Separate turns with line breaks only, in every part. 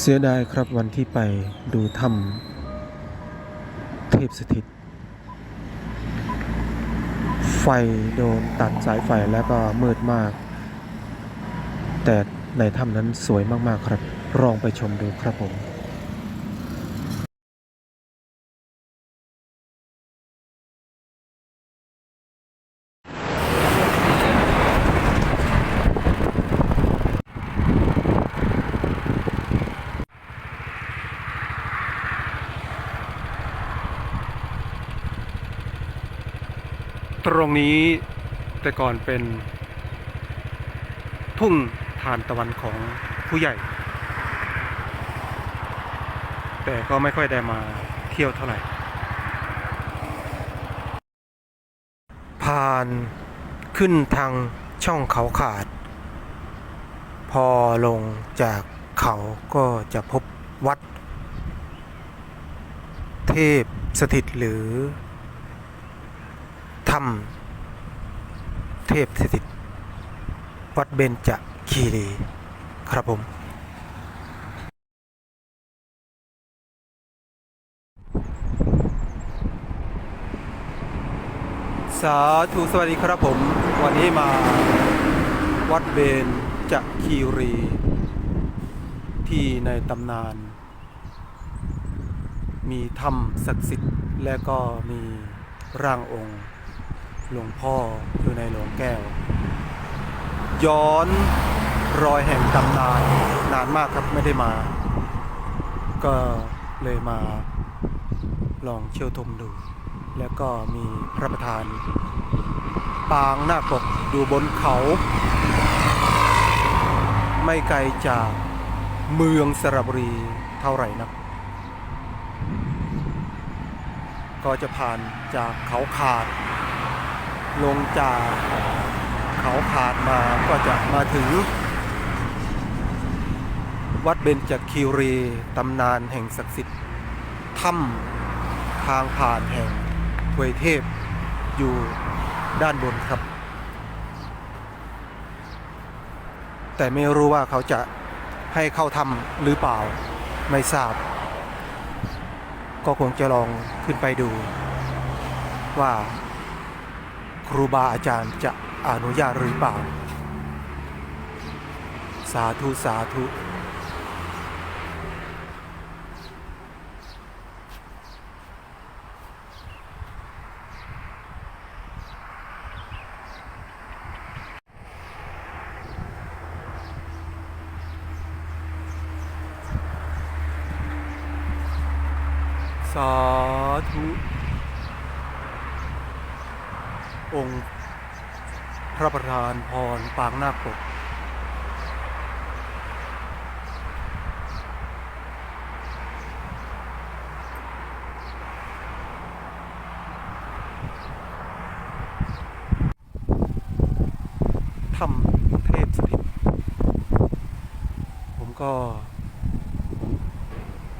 เสียดายครับวันที่ไปดูถ้ำเทพสถิต ไฟโดนตัดสายไฟแล้วก็มืดมาก แต่ในถ้ำนั้นสวยมาก ๆ ครับลองไปชมดูครับผม ตรงนี้แต่ก่อนเป็น ทุ่งทานตะวันของผู้ใหญ่ แต่ก็ไม่ค่อยได้มาเที่ยวเท่าไหร่ ผ่านขึ้นทางช่องเขาขาด พอลงจากเขาก็จะพบวัด เทพสถิตหรือ ถ้ำเทพสถิต วัดเบญจคีรีครับผมสาธุสวัสดีครับผม วันนี้มาวัดเบญจคีรี ที่ในตำนาน มีถ้ำศักดิ์สิทธิ์และก็มีร่างองค์ หลวงพ่ออยู่ในหลวงแก้ว ย้อนรอยแห่งตำนานนานมากครับไม่ได้มา ก็เลยมาลองเชี่ยวชมดู แล้วก็มีพระประธาน ปางหน้าปกอยู่บนเขา ไม่ไกลจากเมืองสระบุรีเท่าไหร่นักก็จะผ่านจากเขาขาด ลงจากเขาขาดมาก็จะมาถึง วัดเบญจคีรีตำนานแห่งศักดิ์สิทธิ์ถ้ำทางผ่านแห่งทวยเทพอยู่ด้านบนครับ แต่ไม่รู้ว่าเขาจะให้เข้าถ้ำหรือเปล่าไม่ทราบ ก็คงจะลองขึ้นไปดูว่า รูบาอาจารย์จะอนุญาตหรือเปล่า สาธุ สาธุสาธุ องค์พระประธานพรปางนาคปกถ้ำเทพสถิต ผมก็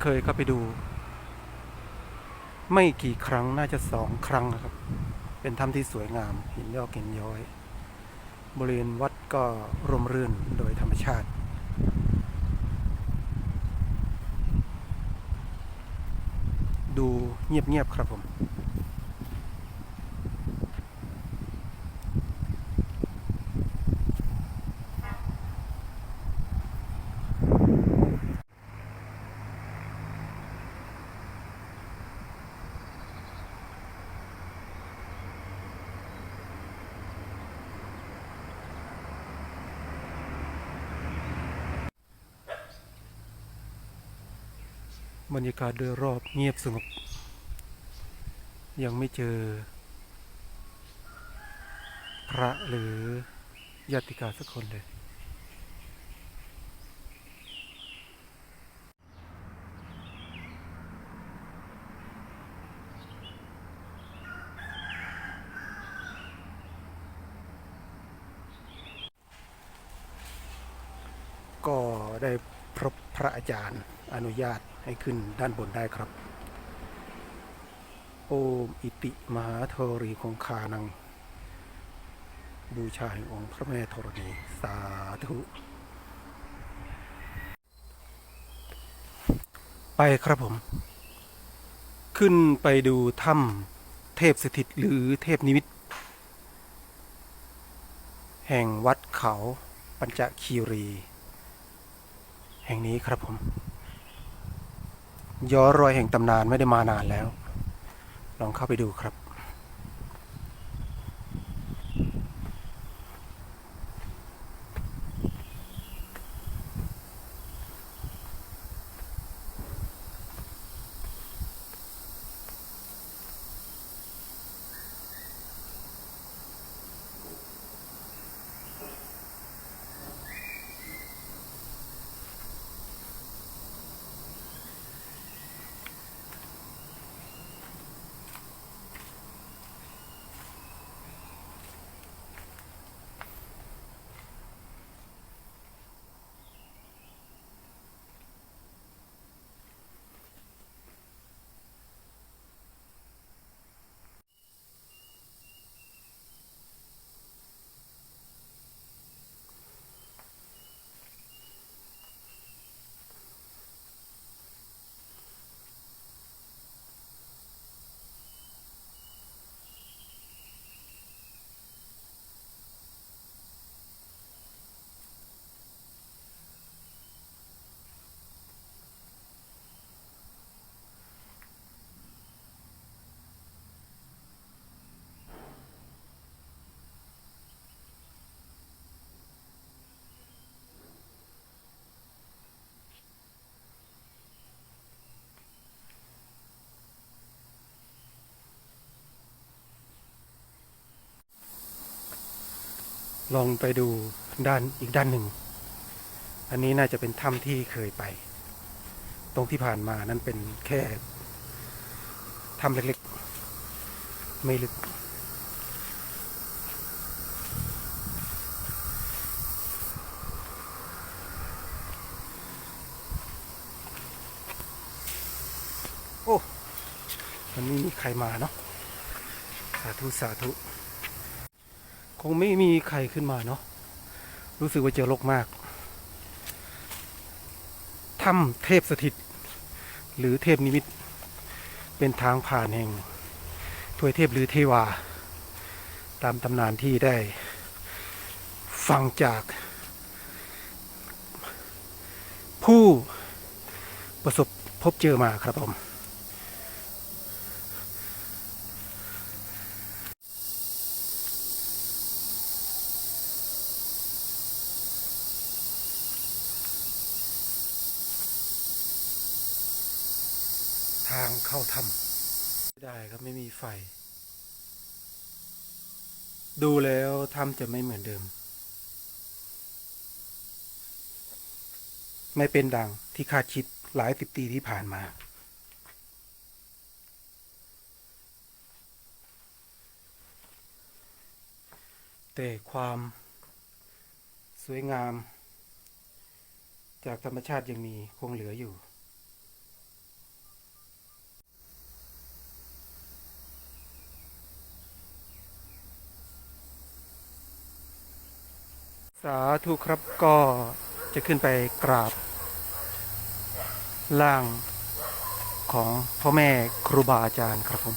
เคยเข้าไปดู ไม่กี่ครั้งน่าจะสองครั้งนะครับ เป็นถ้ำที่สวยงามหินยอกหินย้อย บริเวณวัดก็ร่มรื่นโดยธรรมชาติดูเงียบๆครับผม บรรยากาศโดยรอบเงียบสงบ ยังไม่เจอ พระหรือญาติกาสักคนเลยก็ได้พบพระอาจารย์อนุญาต ให้ขึ้นด้านบนได้ครับ โอมอิติมหาโทรีคงคานัง บูชาแห่งองค์พระแม่ธรณี สาธุ ไปครับผม ขึ้นไปดูถ้ำเทพสถิตหรือเทพนิมิต แห่งวัดเขาปัญจคีรี แห่งนี้ครับผม ย้อนรอยแห่งตำนานไม่ได้มานานแล้ว ลองเข้าไปดูครับ ลองไปดูด้านอีกด้านหนึ่ง อันนี้น่าจะเป็นถ้ำที่เคยไป ตรงที่ผ่านมานั้นเป็นแค่ถ้ำเล็กๆ ไม่ลึก โอ้วันนี้มีใครมาเนาะ สาธุ สาธุ งไม่มีใครขึ้นมาเนาะรู้สึกว่าเจะรกมากถ้ำเทพสถิต หรือเทพนิมิต เป็นทางผ่านแห่งถวยเทพหรือเทวา ตามตำนานที่ได้ ฟังจาก ผู้ประสบพบเจอมาครับผม ทางเข้าถ้ำไม่ได้ครับไม่มีไฟ ดูแล้วถ้ำจะไม่เหมือนเดิม ไม่เป็นดังที่คาดคิดหลายสิบปีที่ผ่านมา แต่ความสวยงามจากธรรมชาติยังมีคงเหลืออยู่ สาธุครับก็จะขึ้นไปกราบ ล่างของพ่อแม่ครูบาอาจารย์ครับผม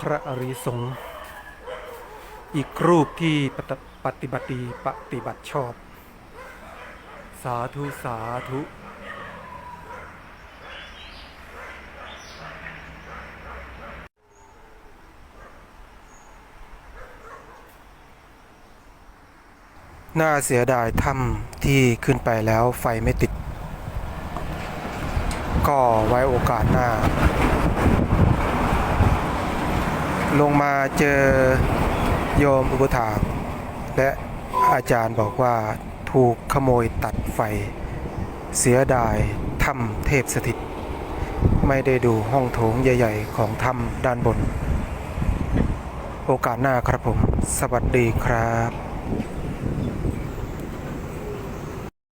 พระอริสงฆ์อีกรูปที่ปฏิปฏบัติปฏิบัติชอบ สาธุ สาธุ น่าเสียดายถ้ำที่ขึ้นไปแล้วไฟไม่ติด ก็ไว้โอกาสหน้า ลงมาเจอโยมอุปถากและอาจารย์บอกว่าถูกขโมยตัดไฟ เสียดายถ้ำเทพสถิต ไม่ได้ดูห้องโถงใหญ่ ๆ ของถ้ำด้านบน โอกาสหน้าครับผม สวัสดีครับ